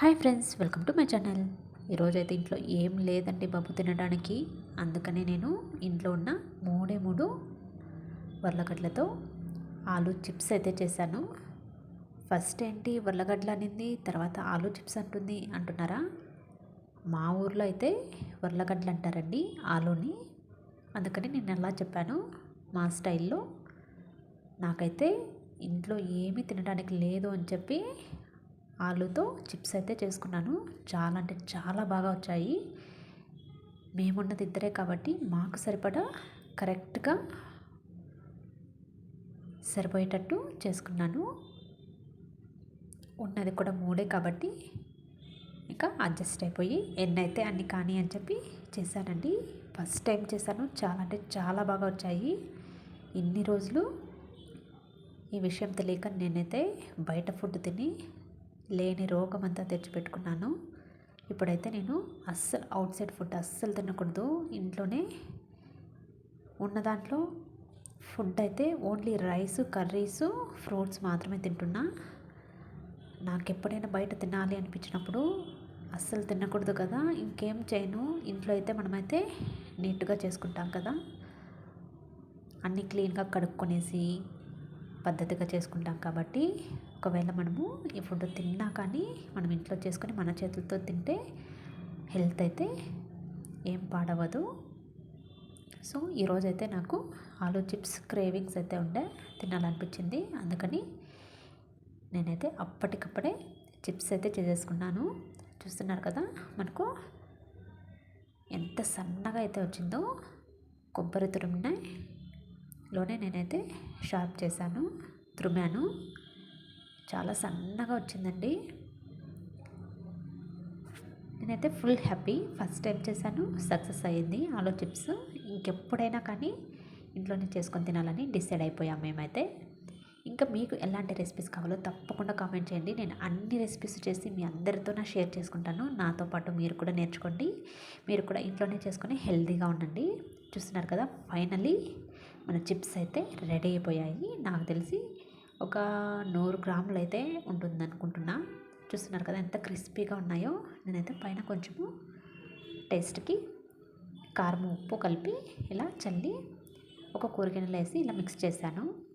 Hi friends welcome to my channel. ఈరోజైతే ఇంట్లో ఏం లేదండి బాబు తినడానికి. అందుకనే నేను ఇంట్లో ఉన్న మూడే మూడు ఉర్లగడ్డలతో ఆలు చిప్స్ అయితే చేశాను. ఫస్ట్ ఏంటి వర్లగడ్డలు అనింది తర్వాత ఆలు చిప్స్ అంటుంది అంటున్నారా? మా ఊర్లో అయితే వర్లగడ్డలు అంటారండి ఆలుని. అందుకని నేను అలా చెప్పాను మా స్టైల్లో. నాకైతే ఇంట్లో ఏమీ తినడానికి లేదు అని చెప్పి ఆలుతో చిప్స్ అయితే చేసుకున్నాను. చాలా అంటే చాలా బాగా వచ్చాయి. మేమున్నది ఇద్దరే కాబట్టి మాకు సరిపడా కరెక్ట్గా సరిపోయేటట్టు చేసుకున్నాను. ఉన్నది కూడా మూడే కాబట్టి ఇంకా అడ్జస్ట్ అయిపోయి ఎన్నైతే అన్ని కానీ అని చెప్పి చేశానండి. ఫస్ట్ టైం చేశాను. చాలా అంటే చాలా బాగా వచ్చాయి. ఇన్ని రోజులు ఈ విషయం తెలియక నేనైతే బయట ఫుడ్ తిని లేని రోగం అంతా తెచ్చిపెట్టుకున్నాను. ఇప్పుడైతే నేను అస్సలు అవుట్ సైడ్ ఫుడ్ అస్సలు తినకూడదు. ఇంట్లోనే ఉన్న దాంట్లో ఫుడ్ అయితే ఓన్లీ రైస్ కర్రీస్ ఫ్రూట్స్ మాత్రమే తింటున్నా. నాకు ఎప్పుడైనా బయట తినాలి అనిపించినప్పుడు అస్సలు తినకూడదు కదా. ఇంకేం చేయను. ఇంట్లో అయితే మనమైతే నీట్గా చేసుకుంటాం కదా. అన్నీ క్లీన్గా కడుక్కొనేసి పద్ధతిగా చేసుకుంటాం కాబట్టి ఒకవేళ మనము ఈ ఫుడ్ తిన్నా కానీ మనం ఇంట్లో చేసుకొని మన చేతులతో తింటే హెల్త్ అయితే ఏం పాడవదు. సో ఈరోజైతే నాకు ఆలూ చిప్స్ క్రేవింగ్స్ అయితే ఉండే తినాలనిపించింది. అందుకని నేనైతే అప్పటికప్పుడే చిప్స్ అయితే చేసేసుకున్నాను. చూస్తున్నారు కదా మనకు ఎంత సన్నగా అయితే వచ్చిందో కొబ్బరి తురుమునే లోనే నేనైతే షార్ప్ చేశాను తురిమాను. చాలా సన్నగా వచ్చిందండి. నేనైతే ఫుల్ హ్యాపీ. ఫస్ట్ టైం చేశాను సక్సెస్ అయ్యింది. ఆలో చిప్స్ ఇంకెప్పుడైనా కానీ ఇంట్లోనే చేసుకొని తినాలని డిసైడ్ అయిపోయాం మేమైతే. ఇంకా మీకు ఎలాంటి రెసిపీస్ కావాలో తప్పకుండా కామెంట్ చేయండి. నేను అన్ని రెసిపీస్ చేసి మీ అందరితో నా షేర్ చేసుకుంటాను. నాతో పాటు మీరు కూడా నేర్చుకోండి. మీరు కూడా ఇంట్లోనే చేసుకొని హెల్తీగా ఉండండి. చూస్తున్నారు కదా ఫైనలీ మన చిప్స్ అయితే రెడీ అయిపోయాయి. నాకు తెలిసి ఒక నూరు గ్రాములు అయితే ఉంటుంది అనుకుంటున్నా. చూస్తున్నారు కదా ఎంత క్రిస్పీగా ఉన్నాయో. నేనైతే పైన కొంచెము టేస్ట్కి కారం ఉప్పు కలిపి ఇలా చల్లి ఒక కూరగిన్నెలో వేసి ఇలా మిక్స్ చేశాను.